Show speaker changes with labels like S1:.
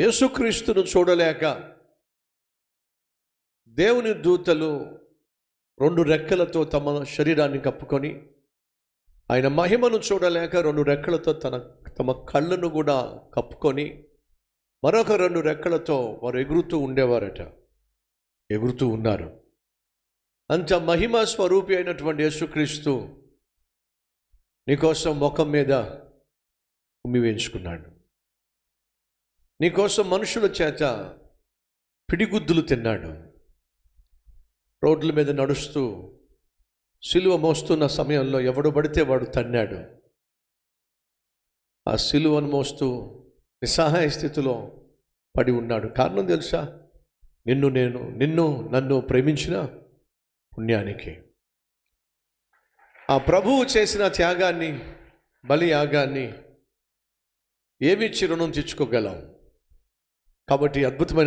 S1: యేసుక్రీస్తును చూడలేక దేవుని దూతలు రెండు రెక్కలతో తమ శరీరాన్ని కప్పుకొని ఆయన మహిమను చూడలేక రెండు రెక్కలతో తన తమ కళ్ళను కూడా కప్పుకొని మరొక రెండు రెక్కలతో వారు ఎగురుతూ ఉండేవారట. ఎగురుతూ ఉన్నారు. అంత మహిమ స్వరూపి అయినటువంటి యేసుక్రీస్తు నీకోసం ముఖం మీద ఉమ్మి వేయించుకున్నాడు. నీకోసం మనుషుల చేత పిడిగుద్దులు తిన్నాడు. రోడ్ల మీద నడుస్తూ సిలువ మోస్తున్న సమయంలో ఎవడు పడితే వాడు తన్నాడు. ఆ సిలువను మోస్తూ నిస్సహాయ స్థితిలో పడి ఉన్నాడు. కారణం తెలుసా? నిన్ను నేను నిన్ను నన్ను ప్రేమించిన పుణ్యానికి. ఆ ప్రభువు చేసిన త్యాగాన్ని బలియాగాన్ని ఏమిచ్చి రుణం తెచ్చుకోగలం? కాబట్టి అద్భుతమైన